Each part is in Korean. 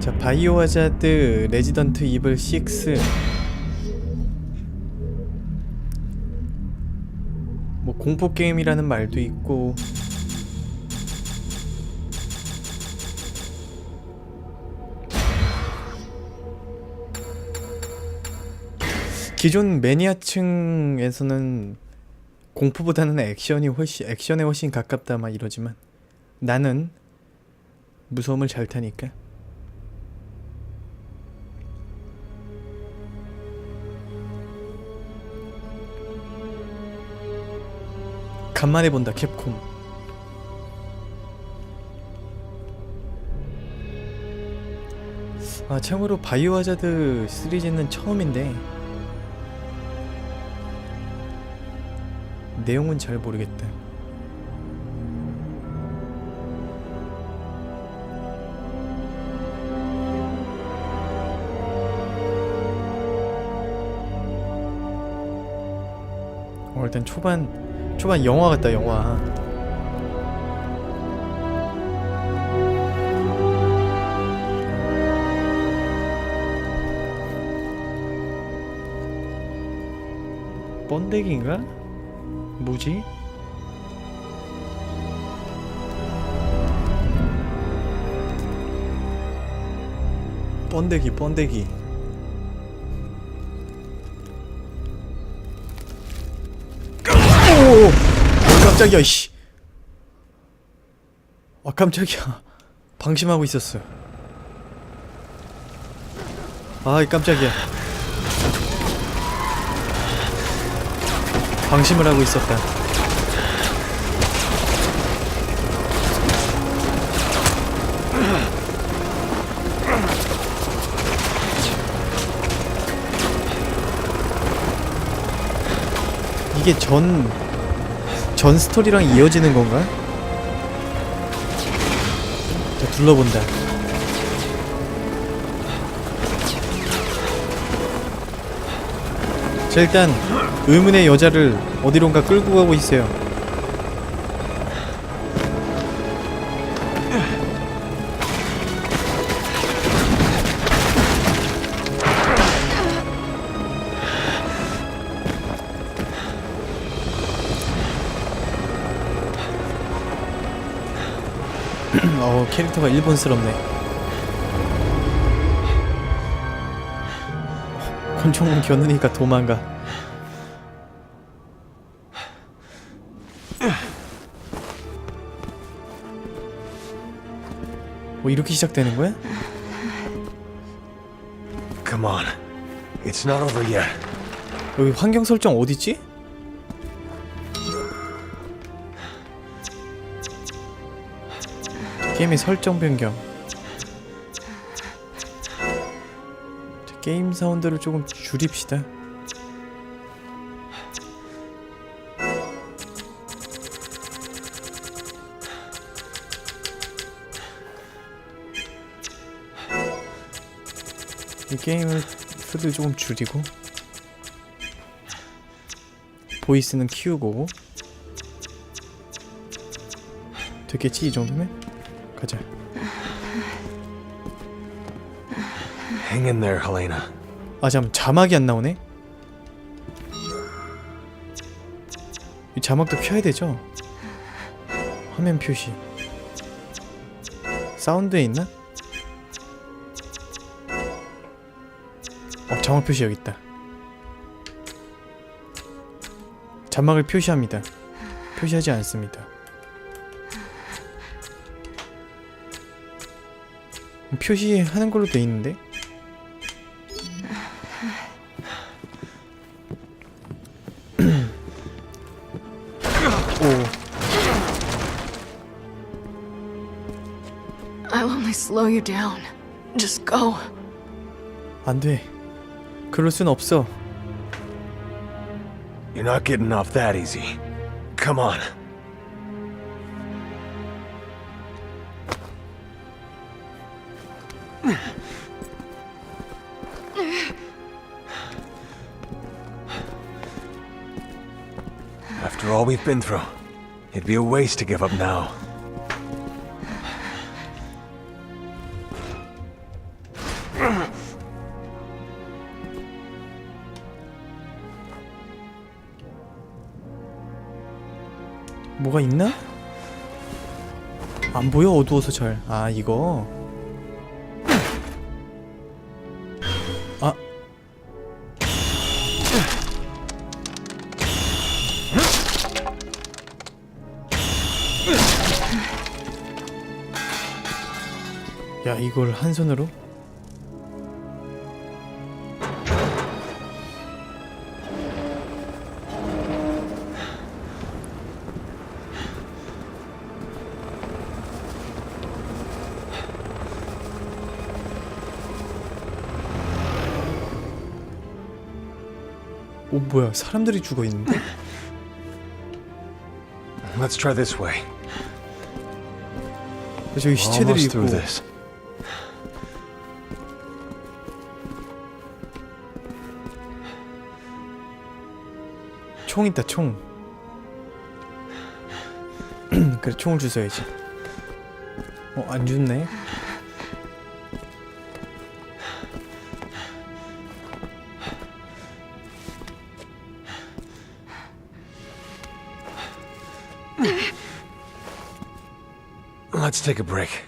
자 바이오 하자드 레지던트 이블 6 뭐 공포 게임이라는 말도 있고. 기존 매니아층에서는 공포보다는 액션이 훨씬 액션에 훨씬 가깝다 막 이러지만 나는 무서움을 잘 타니까 간만에 본다 캡콤. 아 참고로 바이오 하자드 시리즈는 처음인데 내용은 잘 모르겠다. 어, 일단 초반 초반 영화 같다 영화 번데기인가? 뭐지? 번데기 번데기 깜짝이야 씨. 아 깜짝이야. 방심하고 있었어. 아이 깜짝이야. 방심을 하고 있었다. 이게 전, 전 스토리랑 이어지는 건가? 자, 둘러본다. 자, 일단, 의문의 여자를 어디론가 끌고 가고 있어요. 캐릭터가 일본스럽네. 권총은 겨누니까 도망가. 뭐 이렇게 시작되는 거야? Come on. It's not over yet. 여기 환경 설정 어디지? 게임의 설정 변경. 자, 게임 사운드를 조금 줄입시다. 이 게임을 소리를 조금 줄이고 보이스는 키우고 됐겠지 이 정도면? 가자 Hang in there, Helena. 아 잠 자막이 안 나오네? 이 자막도 켜야 되죠? 화면 표시 사운드에 있나? 어 자막 표시 여기 있다 자막을 표시합니다 표시하지 않습니다 표시하는 걸로 돼 있는데? 오 I'll only slow you down. Just go. 안 돼. 그럴 순 없어. You're not getting off that easy. Come on. After all we've been through, it'd be a waste to give up now. 뭐가 있나? 안 보여 어두워서 잘. 아 이거. 야 이걸 한 손으로? 오 뭐야 사람들이 죽어 있는데? Let's try this way. 저기 시체들이 Almost 있고 through this. 총 있다 총. 그래 총을 주워야지. 어 안 줬네. Let's take a break.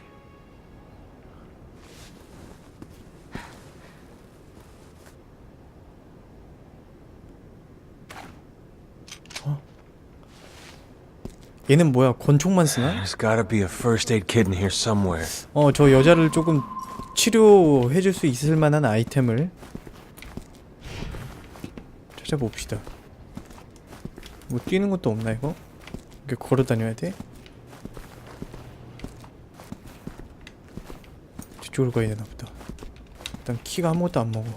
얘는 뭐야 권총만 쓰나? There's gotta be a first aid kit in here somewhere. 어 저 여자를 조금 치료해 줄 수 있을 만한 아이템을 찾아봅시다. 뭐 뛰는 것도 없나 이거? 이렇게 걸어 다녀야 돼? 저쪽으로 가야 되나 보다. 일단 키가 아무것도 안 먹어.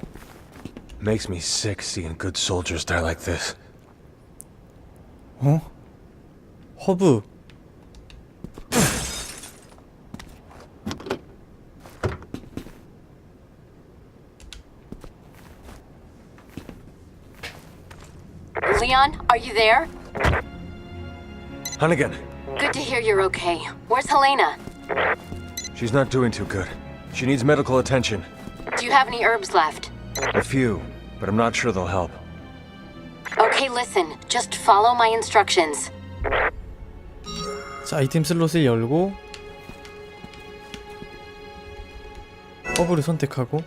Makes me sick seeing good soldiers die like this. 어? 허브. Leon, are you there? Hunnigan, Good to hear you're okay. Where's Helena? she's not doing too good. She needs medical attention. Do you have any herbs left? A few, but I'm not sure they'll help. Okay, listen. Just follow my instructions. 자 아이템 슬롯을 열고 허브를 선택하고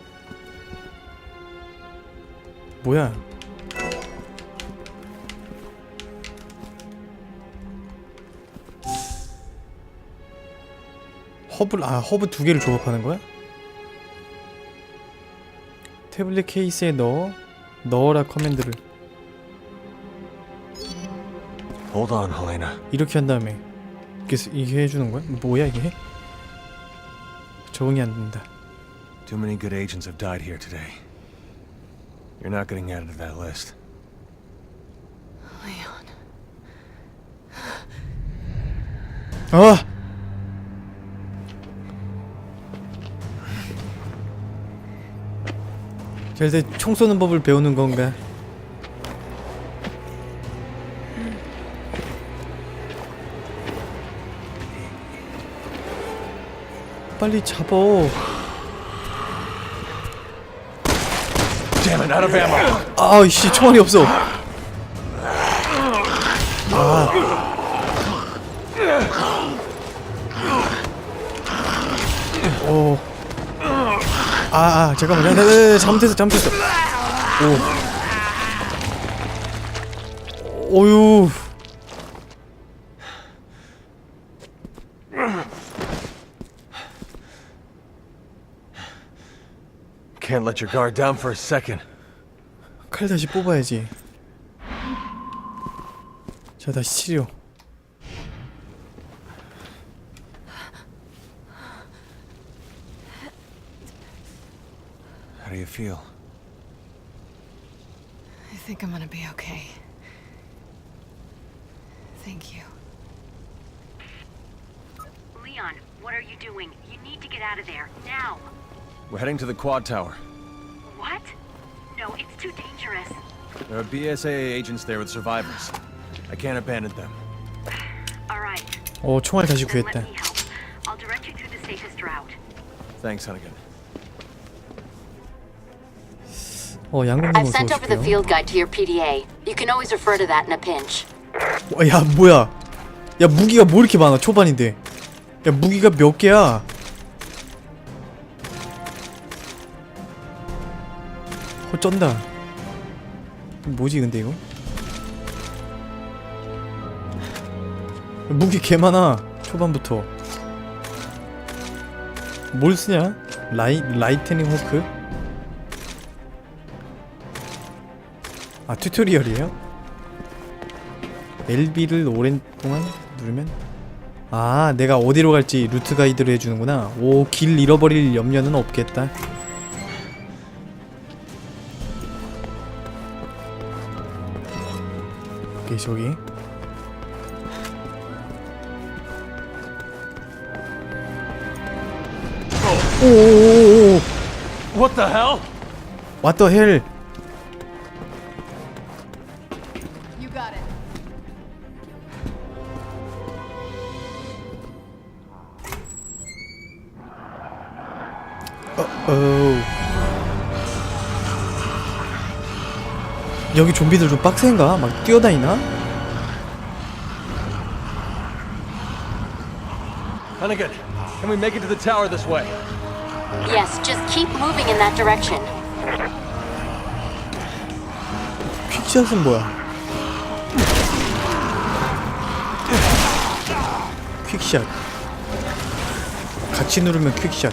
뭐야 허브를 아 허브 두 개를 조합하는 거야? 태블릿 케이스에 넣어 넣어라 커맨드를 Hold on, Helena. 이렇게 한 다음에 이렇게, 스- 이게 해주는 거야? 뭐야 이게? 적응이 안 된다. Too many good agents have died here today. You're not getting added to that list. Leon. 아! 자 이제 총 쏘는 법을 배우는 건가? 빨리 잡어. Damn it, out of ammo! 아이씨 총알이 없어. 아. 오. 아, 아 잠깐만, 네, 네, 네, 잘못했어, 잘못했어. 오. 오유. Can't let your guard down for a second. 칼 다시 뽑아야지. 자, 다시 치료. How do you feel? I think I'm gonna be okay. Thank you. Leon, what are you doing? You need to get out of there now. We're heading to the quad tower. What? No, it's too dangerous. There are BSAA agents there with survivors. I can't abandon them. All right. 어, 총알 다시 Then 구했다. let me help. I'll direct you through the safest route. Thanks, Hunnigan. 어, 양궁님 I've 어서 sent over the 오십시오. field guide to your PDA. You can always refer to that in a pinch. 어, 야, 뭐야? 야 무기가 뭐 이렇게 많아 초반인데 야 무기가 몇 개야 쩐다. 뭐지 근데 이거? 무기 개 많아 초반부터. 뭘 쓰냐? 라이 라이트닝 호크? 아 튜토리얼이에요? LB를 오랜 동안 누르면? 아 내가 어디로 갈지 루트 가이드를 해주는구나. 오 길 잃어버릴 염려는 없겠다 오케이 저기 오오오오 What the hell? What the hell You got it. 어우 여기 좀비들 좀 빡센가? 막 뛰어다니나? Hunnigan, can we make it to the tower this way? Yes, just keep moving in that direction. 퀵샷은 뭐야? 퀵샷 같이 누르면 퀵샷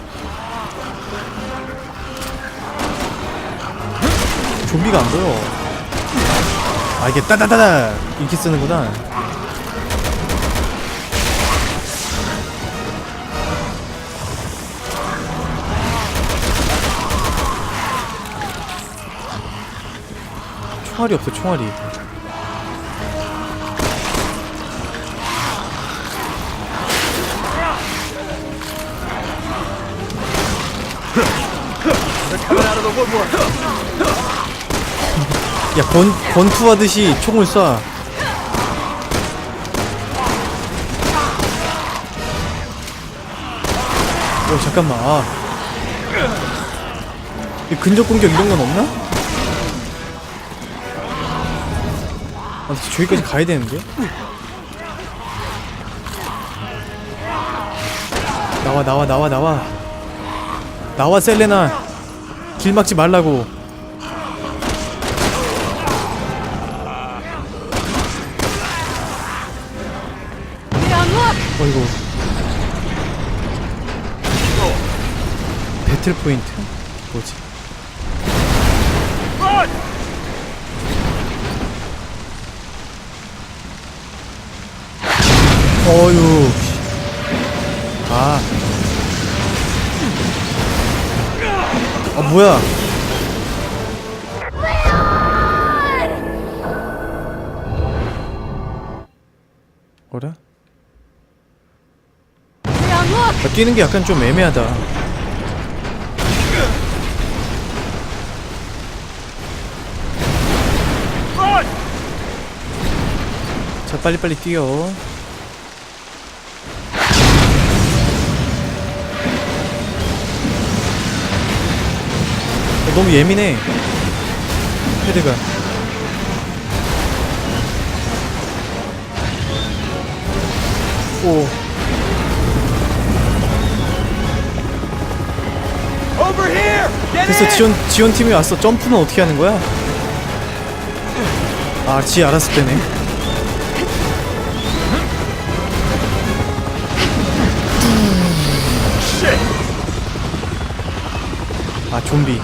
좀비가 안 보여 아 이게 따다다다! 이렇게 쓰는구나. 총알이 없어 총알이. Coming out of the woodwork. 야 권, 권투하듯이 총을 쏴어 잠깐만 아. 이 근접 공격 이런 건 없나? 아 저기까지 가야 되는데? 나와 나와 나와 나와 나와 셀레나 길 막지 말라고 배틀 포인트? 뭐지? 어유 아. 아 뭐야? 어라? 아, 뛰는 게 약간 좀 애매하다. 빨리빨리 뛰어. 어, 너무 예민해. 헤드가. 오. 됐어 in! 지원 지원 팀이 왔어 점프는 어떻게 하는 거야? 아지 알았을 때네 좀비.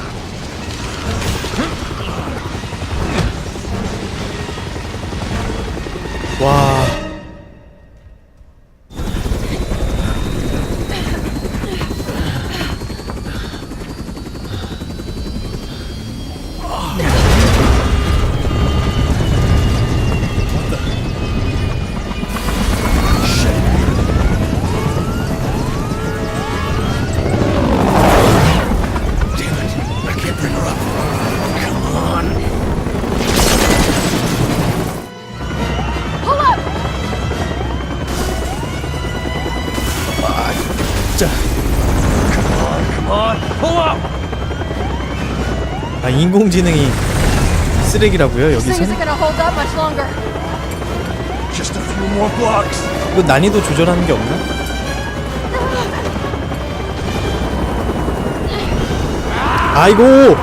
와 아 인공지능이 쓰레기라고요 여기서? 이거 난이도 조절하는 게 없나? 아이고!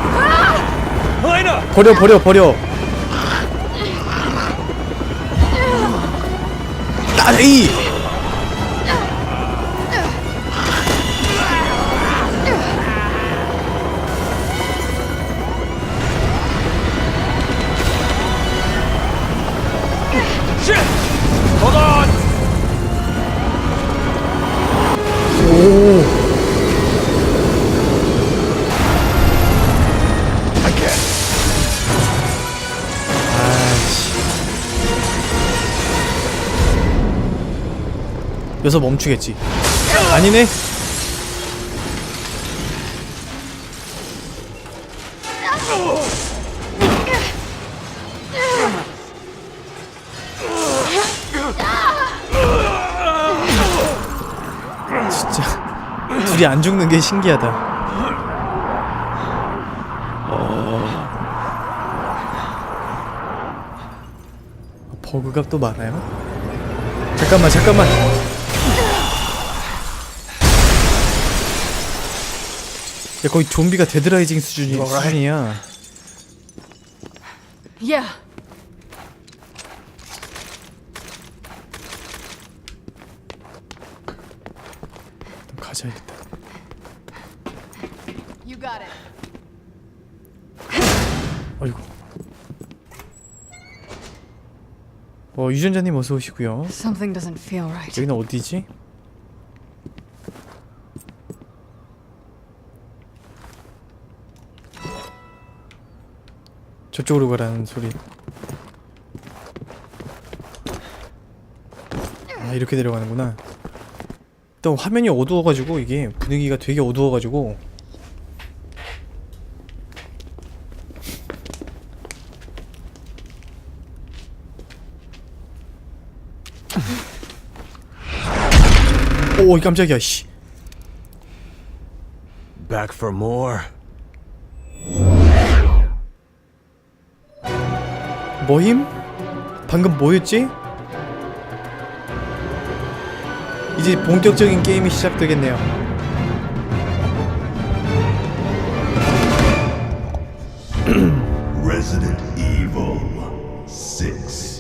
버려 버려 버려 딸이 여기서 멈추겠지. 아니네. 진짜 둘이 안 죽는 게 신기하다. 버그가 또 많아요? 잠깐만 잠깐만 야 거의 좀비가 데드라이징 수준이, 수준이야 Yeah. 가져야겠다 You got it. 어이구 어 유전자님 어서 오시고요 Something doesn't feel right. 여기는 어디지? 저쪽으로 가라는 소리. 아 이렇게 내려가는구나. 또 화면이 어두워가지고 이게 분위기가 되게 어두워가지고. 오 깜짝이야 씨. Back for more. 뭐힘? 방금 뭐였지? 이제 본격적인 게임이 시작되겠네요. Resident Evil 6.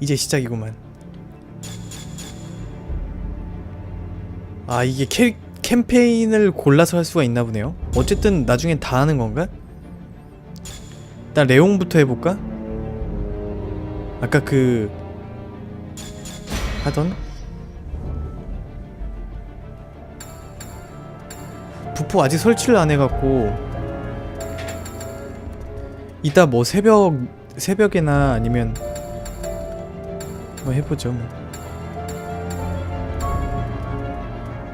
이제 시작이구만. 아 이게 캐, 캠페인을 골라서 할 수가 있나 보네요. 어쨌든 나중엔 다 하는 건가? 일단 레옹부터 해볼까? 아까 그 하던 부포 아직 설치를 안 해갖고 이따 뭐 새벽 새벽에나 아니면 뭐 해보죠 뭐.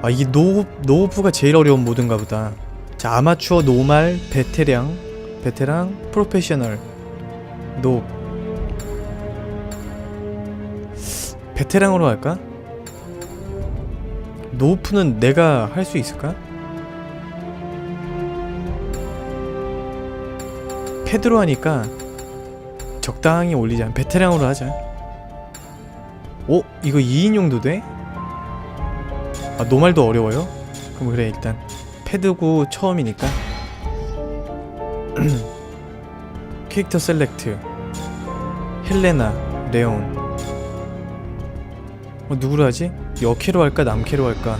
아 이게 노 노우프가 제일 어려운 모드인가 보다. 자 아마추어 노말 베테랑 베테랑 프로페셔널 노 베테랑으로 할까? 노우프는 내가 할 수 있을까? 패드로 하니까 적당히 올리자. 베테랑으로 하자. 오? 이거 2인용도 돼? 아 노말도 어려워요? 그럼 그래 일단 패드고 처음이니까 캐릭터 셀렉트 헬레나 레온 어 누구로 하지? 여캐로 할까 남캐로 할까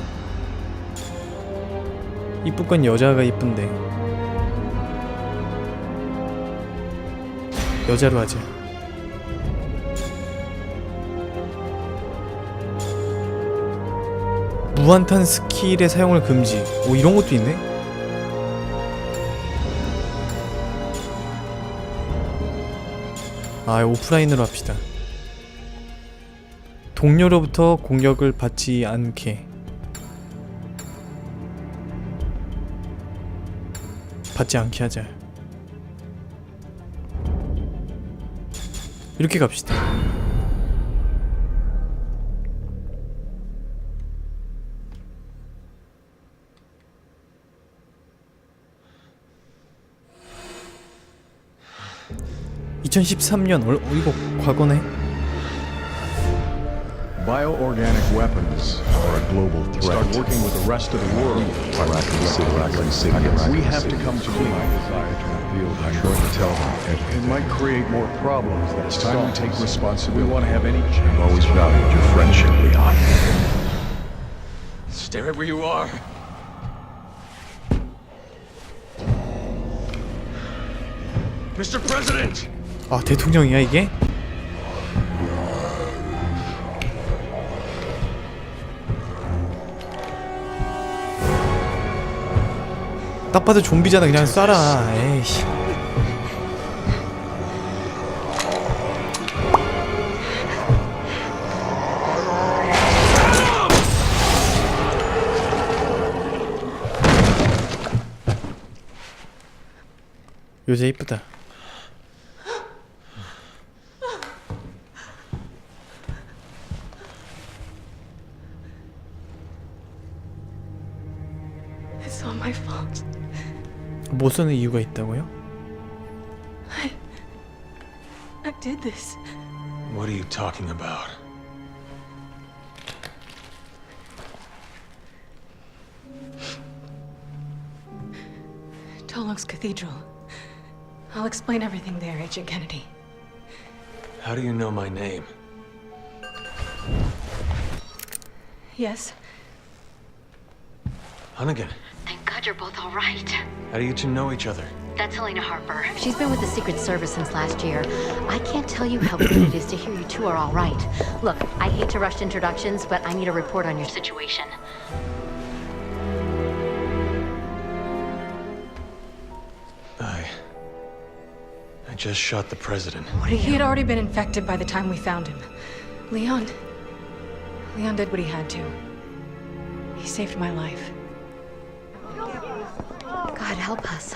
이쁠 건 여자가 이쁜데 여자로 하자 무한탄 스킬의 사용을 금지. 오 이런 것도 있네. 아 오프라인으로 합시다. 동료로부터 공격을 받지 않게. 받지 않게 하자. 이렇게 갑시다. 2013년 얼, 어, 이거 과거네. Bioorganic weapons are a global threat. Start working with the rest of the world. We have to come to my desire to reveal I'm going to tell them. It might create more problems than it's time we take responsibility. We want to have any chance. I've always valued your friendship, Leon. Stay right where you are. Mr. President! 아 대통령이야 이게? 딱 봐도 좀비잖아 그냥 쏴라. 에이씨. 요새 이쁘다 못 쓰는 이유가 있다고요? I did this. What are you talking about? Tolok's Cathedral. I'll explain everything there, Agent Kennedy. How do you know my name? Yes? Hunnigan. Thank you're both all right. How do you two know each other? That's Helena Harper. She's been with the Secret Service since last year. I can't tell you how good it is to hear you two are all right. Look, I hate to rush introductions, but I need a report on your situation. I. I just shot the president. What He had already been infected by the time we found him. Leon. Leon did what he had to. He saved my life. God help us.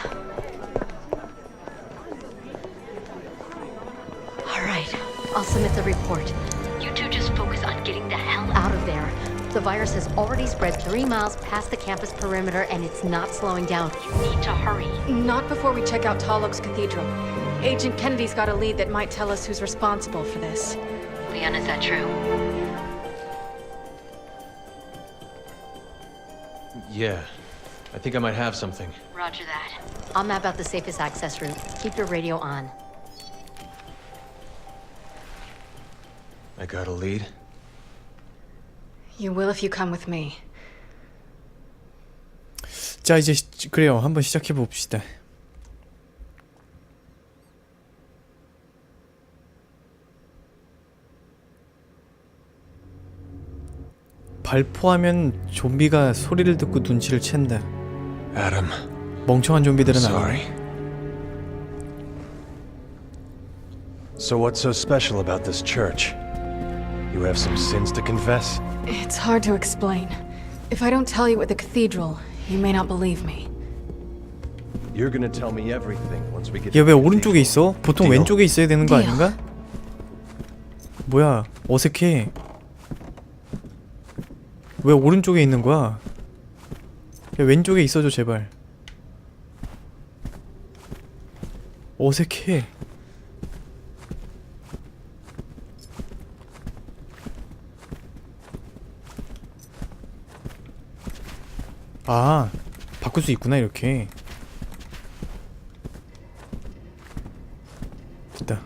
All right, I'll submit the report. You two just focus on getting the hell out of there. The virus has already spread three miles past the campus perimeter and it's not slowing down. You need to hurry. Not before we check out Tolok's Cathedral. Agent Kennedy's got a lead that might tell us who's responsible for this. Leon, is that true? Yeah. I think I might have something. Roger that. I'll map out the safest access route. Keep your radio on. I got a lead. You will if you come with me. 자 이제 시- 그래요 한번 시작해 봅시다 발포하면 좀비가 소리를 듣고 눈치를 챈다 Adam. 멍청한 좀비들은 Sorry. 아니네 So what's so special about this church? You have some sins to confess? It's hard to explain. If I don't tell you at the cathedral, you may not believe me. You're gonna tell me everything once we get 얘 to 왜 the 오른쪽에 cathedral. 있어? 보통 Deal. 왼쪽에 있어야 되는 거 Deal. 아닌가? 뭐야 어색해 왜 오른쪽에 있는 거야? 야, 왼쪽에 있어줘 제발 어색해. 아 바꿀 수 있구나 이렇게. 됐다.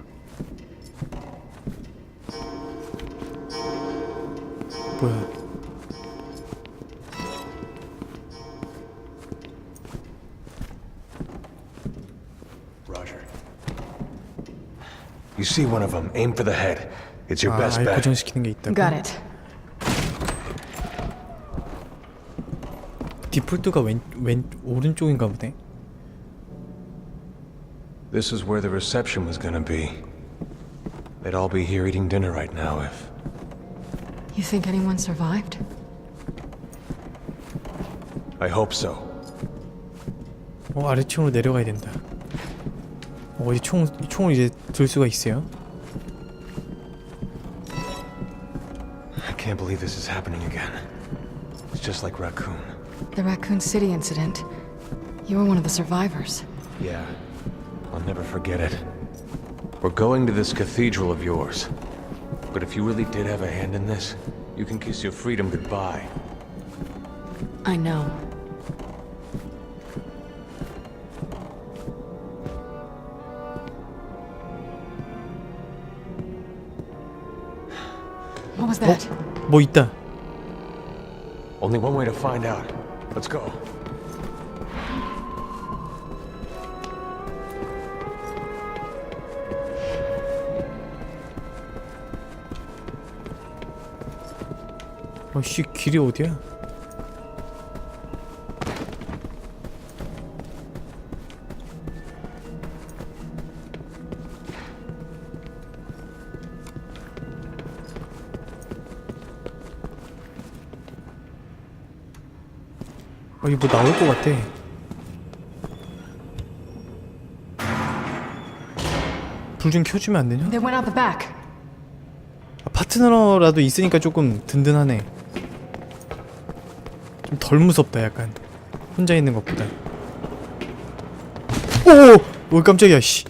뭐야 You see one of them, aim for the head. It's your 아 best 아예 bet. 고정시키는 게 있다고 Got it. 디폴트가 왼, 왼 오른쪽인가 보네 This is where the reception was gonna be. They'd all be here eating dinner right now if. You think anyone survived? I hope so. 어 아래층으로 내려가야 된다 어, 어디 총, 총을 이제 들 수가 있어요 I can't believe this is happening again. It's just like Raccoon. The Raccoon City incident. You were one of the survivors. Yeah. I'll never forget it. We're going to this cathedral of yours. But if you really did have a hand in this, you can kiss your freedom goodbye. I know. Was that? 뭐 있다. Only one way to find out. Let's go. 어씨 길이 어디야? 어 이거 뭐 나올 것 같아. 불 좀 켜주면 안 되냐? They went out the back. 아, 파트너라도 있으니까 조금 든든하네. 좀 덜 무섭다 약간. 혼자 있는 것보다. 오! 오 깜짝이야 씨.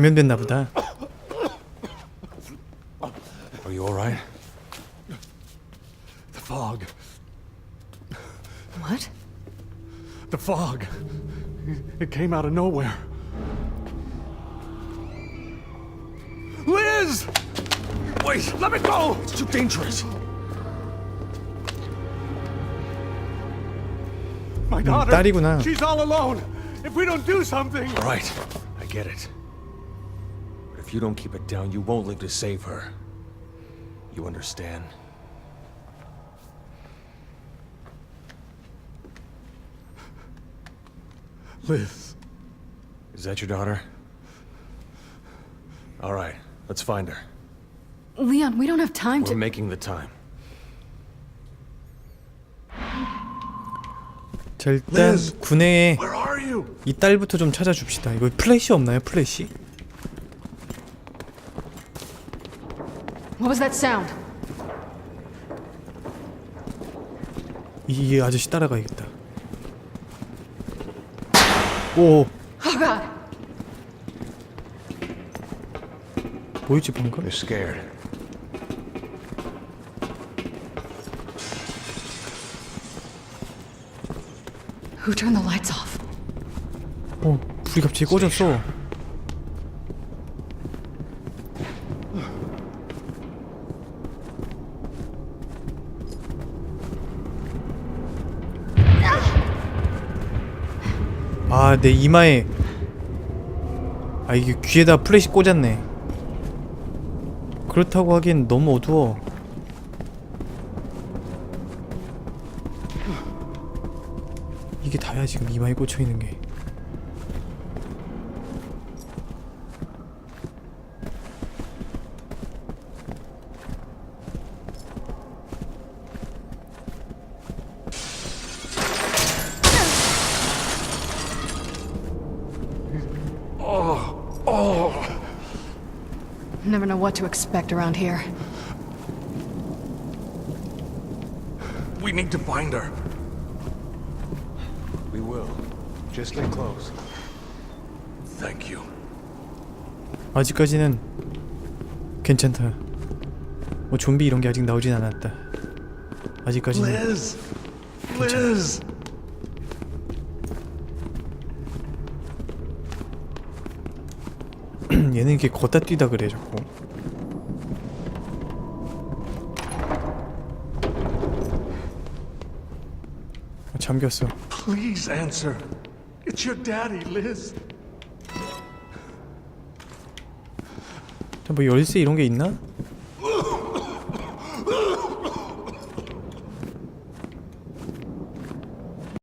감염됐나 보다. Are you alright? The fog. What? The fog. It came out of nowhere. Liz! Wait, let me go! It's too dangerous. My daughter. 딸이구나. She's all alone. If we don't do something. Alright, I get it. But if you don't keep it down, you won't live to save her. You understand? Liz. Is that your daughter? Alright, let's find her. Leon, we don't have time We're to. making the time. 자 일단 Liz! 군내에 Where are you? 이 딸부터 좀 찾아줍시다. 이거 플래시 없나요? 플래시? What was that sound? 이, 이 아저씨 따라가야겠다. 오, Oh God! 뭐였지 방금? They're scared. Who turned the lights off? 어, 불이 갑자기 꺼졌어. 아, 내 이마에 아 이게 귀에다 플래시 꽂았네. 그렇다고 하기엔 너무 어두워. 이게 다야 지금 이마에 꽂혀 있는 게. Never know what to expect around here. We need to find her. We will. Just stay close. Thank you. 아직까지는 괜찮다. 뭐 좀비 이런 게 아직 나오진 않았다. 아직까지는 Liz! Liz! 얘는 이렇게 걷다 뛰다 그래 자꾸. 아, 잠겼어. Please answer. It's your daddy, Liz. 자, 뭐 열쇠 이런 게 있나?